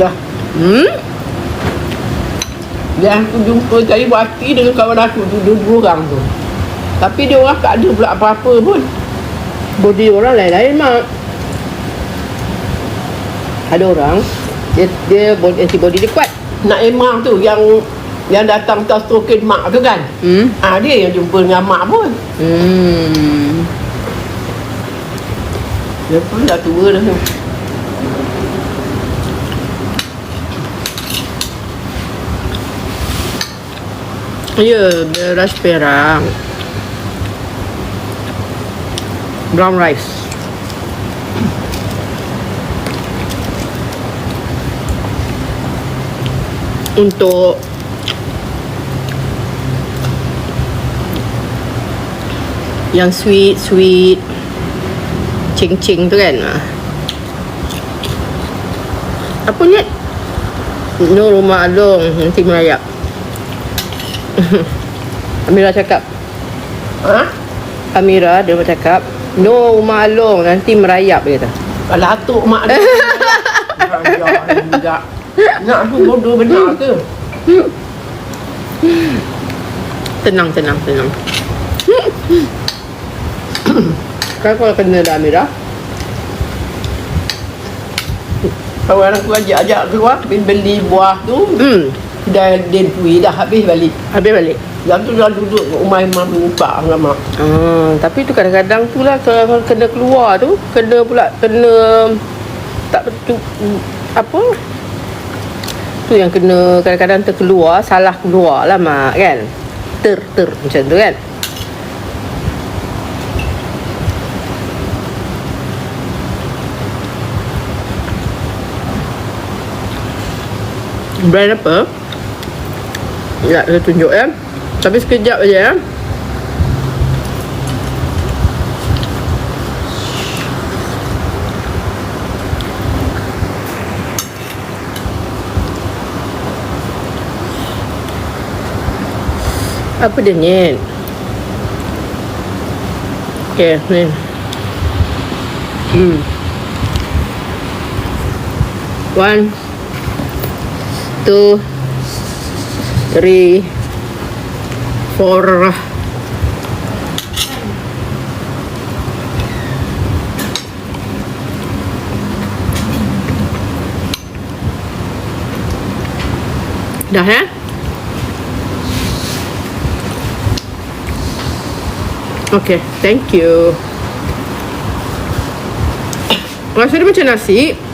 lah Hmm? Yang aku jumpa tadi Wati dengan kawan aku tu Dua-dua orang tu Tapi dia orang tak ada pula apa-apa pun Body orang lain-lain mak. Ada orang dia, dia body, antibody dia kuat. Nak Emah tu yang yang datang tas token mak tu kan Hmm. Ah dia yang jumpa dengan mak pun Hmm. Dia pun dah tua dah tu Ya, beras perang. Brown rice. Untuk yang sweet sweet cing cing tu kan ah. apa ni Nur rumah Along nanti merayap Amira cakap. Ha? Amira dia cakap No rumah Along nanti merayap dia kata. Kalau atuk mak dia Ya juga Nak tu bodoh benar ke? Tenang tenang tenang. Kan kalau kena dah Amira. Kawan aku ajak-ajak keluar beli buah tu. Hmm Dah dentui dah habis balik. Habis balik? Yang tu dah duduk kat rumah imam lupa dengan mak. Ah, Tapi tu kadang-kadang tu lah Kalau kena keluar tu Kena pula Kena Tak betul Apa? Tu yang kena Kadang-kadang terkeluar Salah keluar lah mak kan? Ter ter macam tu kan? Brand apa? Ya, saya tunjuk ya. Tapi sekejap aja ya. Apa dia ni? Okay, ni. Hmm. One, two, three, four. Dah ya? Okay, thank you. Rasa dia macam nasi